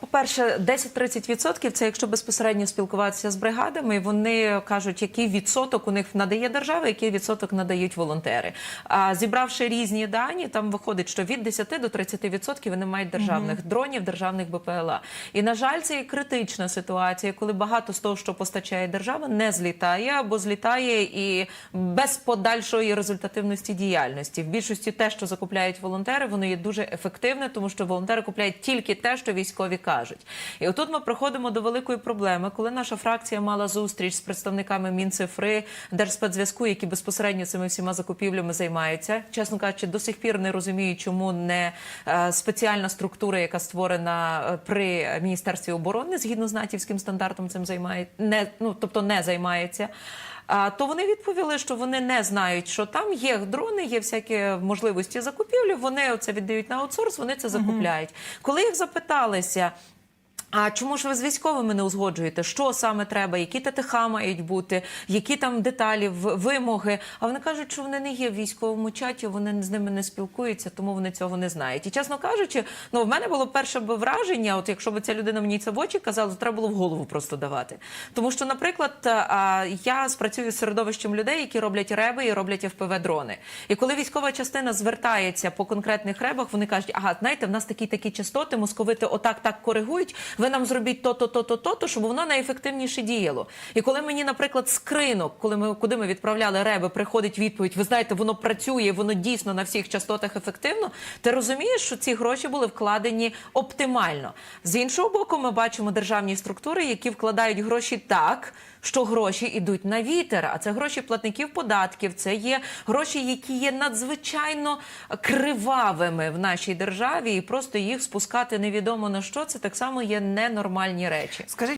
По-перше, 10-30% – це якщо безпосередньо спілкуватися з бригадами, вони кажуть, який відсоток у них надає держава, який відсоток надають волонтери. А зібравши різні дані, там виходить, що від 10 до 30% вони мають державних дронів, державних БПЛА. І на жаль, це і критична ситуація, коли багато з того, що постачає держава, не злітає або злітає і без подальшої результативності діяльності. В більшості те, що закупляють волонтери, воно є дуже ефективне, тому що волонтери купляють тільки те, що військові кажуть. І отут ми приходимо до великої проблеми, коли наша фракція мала зустріч з представниками Мінцифри, Держспецзв'язку, які безпосередньо цими всіма закупівлями займаються. Чесно кажучи, до сих пір не розумію, чому не е, спеціальна структура, яка створена е, при міністерстві оборони, згідно з натівським стандартом, цим займає не ну тобто не займається. То вони відповіли, що вони не знають, що там є дрони, є всякі можливості закупівлі. Вони це віддають на аутсорс, вони це закупляють. Коли їх запиталися. А чому ж ви з військовими не узгоджуєте? Що саме треба? Які ТТХ мають бути, які там деталі, вимоги? А вони кажуть, що вони не є в військовому чаті, вони з ними не спілкуються, тому вони цього не знають. І чесно кажучи, ну в мене було перше б враження. От якщо б ця людина мені це в очі казала, то треба було в голову просто давати. Тому що, наприклад, я спрацюю з середовищем людей, які роблять реби і роблять fpv дрони. І коли військова частина звертається по конкретних ребах, вони кажуть, ага, знаєте, в нас такі такі частоти, московити отак так коригують. Ви нам зробіть то-то, то-то, то-то, щоб воно найефективніше діяло. І коли мені, наприклад, з кринок, коли ми куди ми відправляли реби, приходить відповідь: ви знаєте, воно працює, воно дійсно на всіх частотах ефективно. Ти розумієш, що ці гроші були вкладені оптимально. З іншого боку, ми бачимо державні структури, які вкладають гроші так. Що гроші йдуть на вітер, а це гроші платників податків, це є гроші, які є надзвичайно кривавими в нашій державі, і просто їх спускати невідомо на що. Це так само є ненормальні речі. Скажіть.